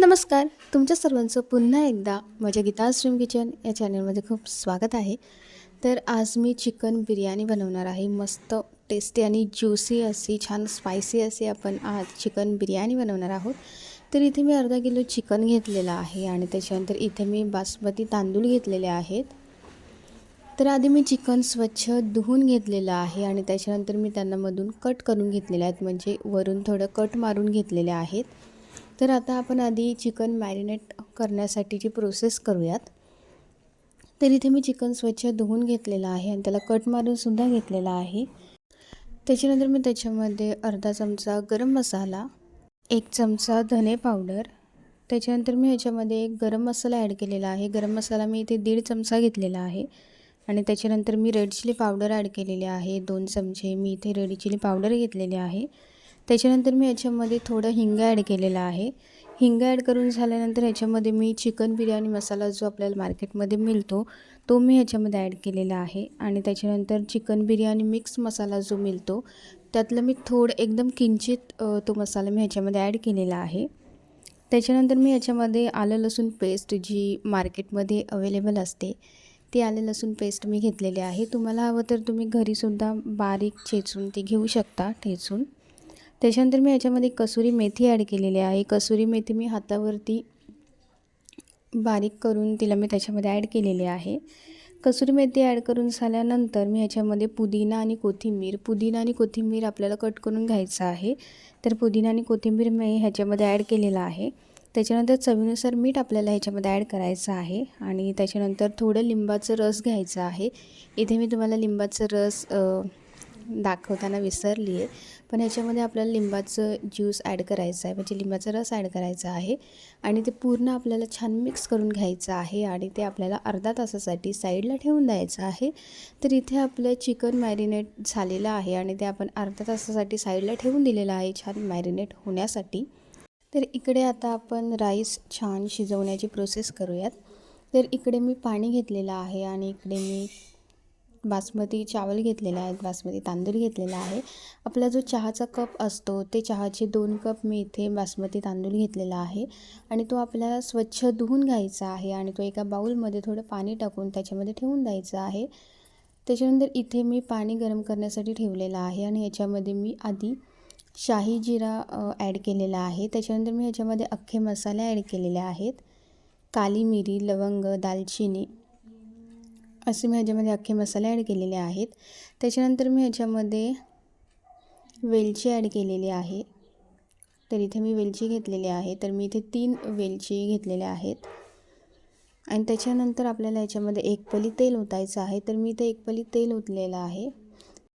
नमस्कार. तुमच्या सर्वांचं पुन्हा एकदा माझ्या गीता स्ट्रीम किचन या चॅनलमध्ये खूप स्वागत आहे. तर आज मी चिकन बिर्याणी बनवणार आहे. मस्त टेस्टी आणि ज्युसी अशी छान स्पायसी अशी आपण आज चिकन बिर्याणी बनवणार आहोत. तर इथे मी अर्धा किलो चिकन घेतलेलं आहे आणि त्याच्यानंतर इथे मी बासमती तांदूळ घेतलेले आहेत. तर आधी मी चिकन स्वच्छ धुवून घेतलेलं आहे आणि त्याच्यानंतर मी त्यांना मधून कट करून घेतलेले आहेत. म्हणजे वरून थोडं कट मारून घेतलेले आहेत. तर आता आपण आधी चिकन मॅरिनेट करण्यासाठीची प्रोसेस करूयात. तर इथे मी चिकन स्वच्छ धुवून घेतलेलं आहे आणि त्याला कट मारूनसुद्धा घेतलेला आहे. त्याच्यानंतर मी त्याच्यामध्ये अर्धा चमचा गरम मसाला एक चमचा धने पावडर त्याच्यानंतर मी ह्याच्यामध्ये एक गरम मसाला ॲड केलेला आहे. गरम मसाला मी इथे दीड चमचा घेतलेला आहे आणि त्याच्यानंतर मी रेड चिली पावडर ॲड केलेली आहे. दोन चमचे मी इथे रेड चिली पावडर घेतलेली आहे. त्याच्यानंतर मी याच्यामध्ये थोडं हिंग ॲड केलेलं आहे. हिंग ॲड करून झाल्यानंतर ह्याच्यामध्ये मी चिकन बिर्याणी मसाला जो आपल्याला मार्केटमध्ये मिळतो तो मी ह्याच्यामध्ये ॲड केलेला आहे. आणि त्याच्यानंतर चिकन बिर्याणी मिक्स मसाला जो मिळतो त्यातलं मी थोडं एकदम किंचित तो मसाला मी ह्याच्यामध्ये ॲड केलेला आहे. त्याच्यानंतर मी ह्याच्यामध्ये आलं लसूण पेस्ट जी मार्केटमध्ये अवेलेबल असते ती आले लसूण पेस्ट मी घेतलेली आहे. तुम्हाला हवं तर तुम्ही घरीसुद्धा बारीक चेचून ती घेऊ शकता ठेचून. त्याच्यानंतर मी याच्यामध्ये कसुरी मेथी ॲड केलेली आहे. कसुरी मेथी मी हातावरती बारीक करून तिला मी त्याच्यामध्ये ॲड केलेली आहे. कसुरी मेथी ॲड करून झाल्यानंतर मी ह्याच्यामध्ये पुदिना आणि कोथिंबीर पुदिना आणि कोथिंबीर आपल्याला कट करून घ्यायचं आहे. तर पुदिना आणि कोथिंबीर मी ह्याच्यामध्ये ॲड केलेला आहे. त्याच्यानंतर चवीनुसार मीठ आपल्याला ह्याच्यामध्ये ॲड करायचं आहे आणि त्याच्यानंतर थोडं लिंबाचं रस घ्यायचं आहे. इथे मी तुम्हाला लिंबाचं रस दाखवताना विसरली आहे. पण ह्याच्यामध्ये आपल्याला लिंबाचं ज्यूस ॲड करायचं आहे. म्हणजे लिंबाचा रस ॲड करायचा आहे. आणि ते पूर्ण आपल्याला छान मिक्स करून घ्यायचं आहे आणि ते आपल्याला अर्धा तासासाठी साईडला ठेवून द्यायचं आहे. तर इथे आपलं चिकन मॅरिनेट झालेलं आहे आणि ते आपण अर्धा तासासाठी साईडला ठेवून दिलेलं आहे छान मॅरिनेट होण्यासाठी. तर इकडे आता आपण राईस छान शिजवण्याची प्रोसेस करूयात. तर इकडे मी पाणी घेतलेलं आहे आणि इकडे मी बासमती चावल घेतलेला आहेत बासमती तांदूळ घेतलेला आहे. आपला जो चहाचा कप असतो ते चहाचे दोन कप मी इथे बासमती तांदूळ घेतलेला आहे. आणि तो आपल्याला स्वच्छ धुवून घ्यायचा आहे आणि तो एका बाऊलमध्ये थोडं पाणी टाकून त्याच्यामध्ये ठेवून द्यायचं आहे. त्याच्यानंतर इथे मी पाणी गरम करण्यासाठी ठेवलेलं आहे आणि याच्यामध्ये मी आधी शाही जिरा ॲड केलेला आहे. त्याच्यानंतर मी ह्याच्यामध्ये अख्खे मसाले ॲड केलेले आहेत. काली मिरी लवंग दालचिनी असे मी ह्याच्यामध्ये अख्खे मसाले ॲड केलेले आहेत. त्याच्यानंतर मी ह्याच्यामध्ये वेलची ॲड केलेली आहे. तर इथे मी वेलची घेतलेली आहे. तर मी इथे तीन वेलची घेतलेल्या आहेत. आणि त्याच्यानंतर आपल्याला याच्यामध्ये एक पली तेल ओतायचं आहे. तर मी इथे एक पली तेल ओतलेलं आहे.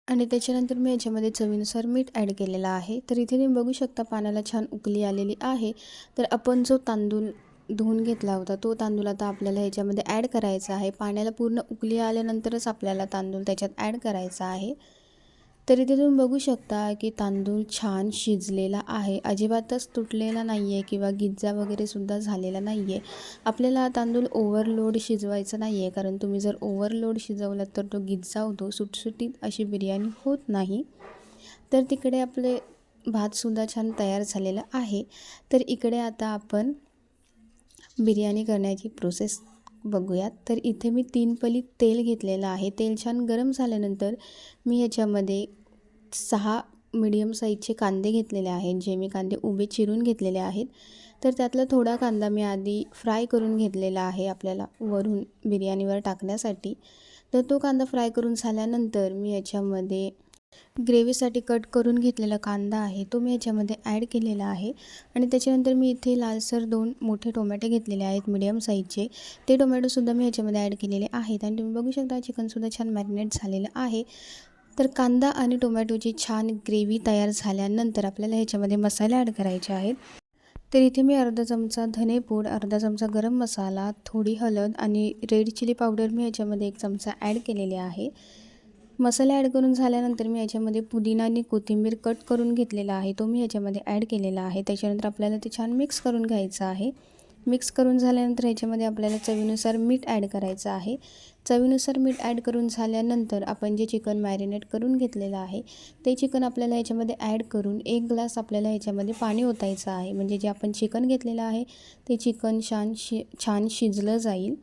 आणि त्याच्यानंतर मी याच्यामध्ये चवीनुसार मीठ ॲड केलेलं आहे. तर इथे तुम्ही बघू शकता पाण्याला छान उकली आलेली आहे. तर आपण जो तांदूळ धुवून घेतला होता. तो तांदूळ आता आपल्याला ह्याच्यामध्ये ॲड करायचा आहे. पाण्याला पूर्ण उकली आल्यानंतरच आपल्याला तांदूळ त्याच्यात ॲड करायचा आहे. तर इथे तुम्ही बघू शकता की तांदूळ छान शिजलेला आहे. अजिबातच तुटलेला नाही आहे किंवा गिज्जा वगैरेसुद्धा झालेला नाही आहे आपल्याला तांदूळ ओव्हरलोड शिजवायचा नाही आहे कारण तुम्ही जर ओव्हरलोड शिजवला तर तो गिज्जा होतो. सुटसुटीत अशी बिर्याणी होत नाही. तर तिकडे आपले भातसुद्धा छान तयार झालेला आहे. तर इकडे आता आपण बिर्याणी करण्याची प्रोसेस बघूयात. तर इथे मी तीन पली तेल घेतलेलं आहे. तेल छान गरम झाल्यानंतर मी ह्याच्यामध्ये सहा मीडियम साईजचे कांदे घेतलेले आहेत जे मी कांदे उभे चिरून घेतलेले आहेत. तर त्यातला थोडा कांदा मी आधी फ्राय करून घेतलेला आहे आपल्याला वरून बिर्याणीवर टाकण्यासाठी. तर तो कांदा फ्राय करून झाल्यानंतर मी याच्यामध्ये ग्रेव्हीसाठी कट करून घेतलेला कांदा आहे तो मी याच्यामध्ये ॲड केलेला आहे. आणि त्याच्यानंतर मी इथे लालसर दोन मोठे टोमॅटो घेतलेले आहेत मिडियम साईजचे ते टोमॅटोसुद्धा मी याच्यामध्ये ॲड केलेले आहेत. आणि तुम्ही बघू शकता चिकनसुद्धा छान मॅरिनेट झालेलं आहे. तर कांदा आणि टोमॅटोची छान ग्रेव्ही तयार झाल्यानंतर आपल्याला ह्याच्यामध्ये मसाले ॲड करायचे आहेत. तर इथे मी अर्धा चमचा धनेपूड अर्धा चमचा गरम मसाला थोडी हळद आणि रेड चिली पावडर मी याच्यामध्ये एक चमचा ॲड केलेले आहे. मसाला ॲड करून झाल्यानंतर मी याच्यामध्ये पुदिना आणि कोथिंबीर कट करून घेतलेला आहे. तो मी याच्यामध्ये ॲड केलेला आहे. त्याच्यानंतर आपल्याला ते छान मिक्स करून घ्यायचं आहे. मिक्स करून झाल्यानंतर ह्याच्यामध्ये आपल्याला चवीनुसार मीठ ॲड करायचं आहे. चवीनुसार मीठ ॲड करून झाल्यानंतर आपण जे चिकन मॅरिनेट करून घेतलेलं आहे ते चिकन आपल्याला ह्याच्यामध्ये ॲड करून एक ग्लास आपल्याला ह्याच्यामध्ये पाणी ओतायचं आहे. म्हणजे जे आपण चिकन घेतलेलं आहे ते चिकन छान शि छान शिजलं जाईल.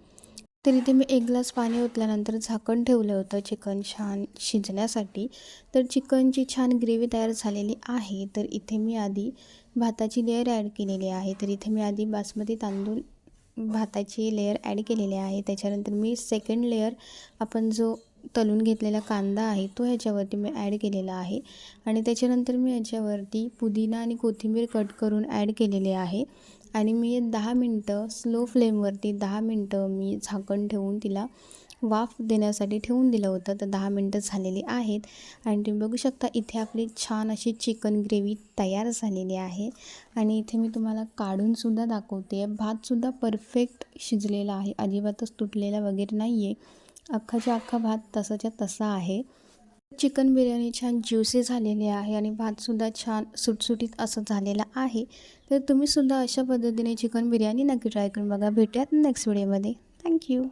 तर इथे मी एक ग्लास पाणी ओतल्यानंतर झाकण ठेवलं होतं चिकन छान शिजण्यासाठी. तर चिकनची छान ग्रेव्ही तयार झालेली आहे. तर इथे मी आधी भाताची लेअर ॲड केलेली आहे. तर इथे मी आधी बासमती तांदूळ भाताची लेअर ॲड केलेली आहे. त्याच्यानंतर मी सेकंड लेअर आपण जो तलून घेतलेला कांदा आहे तो ह्याच्यावरती मी ॲड केलेला आहे. आणि त्याच्यानंतर मी ह्याच्यावरती पुदिना आणि कोथिंबीर कट करून ॲड केलेले आहे. आणि मी दहा मिनटं स्लो फ्लेमवरती दहा मिनटं मी झाकण ठेवून तिला वाफ देण्यासाठी ठेवून दिलं होतं. तर दहा मिनटं झालेली आहेत. आणि तुम्ही बघू शकता इथे आपली छान अशी चिकन ग्रेव्ही तयार झालेली आहे. आणि इथे मी तुम्हाला काढूनसुद्धा दाखवते. भातसुद्धा परफेक्ट शिजलेला आहे. अजिबातच तुटलेला वगैरे नाही आहे अख्खाच्या अख्खा भात तसाच्या तसा आहे. चिकन बिर्याणी छान ज्युसी झालेली आहे आणि भातसुद्धा छान सुटसुटीत असं झालेला आहे. तर तुम्हीसुद्धा अशा पद्धतीने चिकन बिर्याणी नक्की ट्राय करून बघा. भेटूयात नेक्स्ट व्हिडिओमध्ये थँक्यू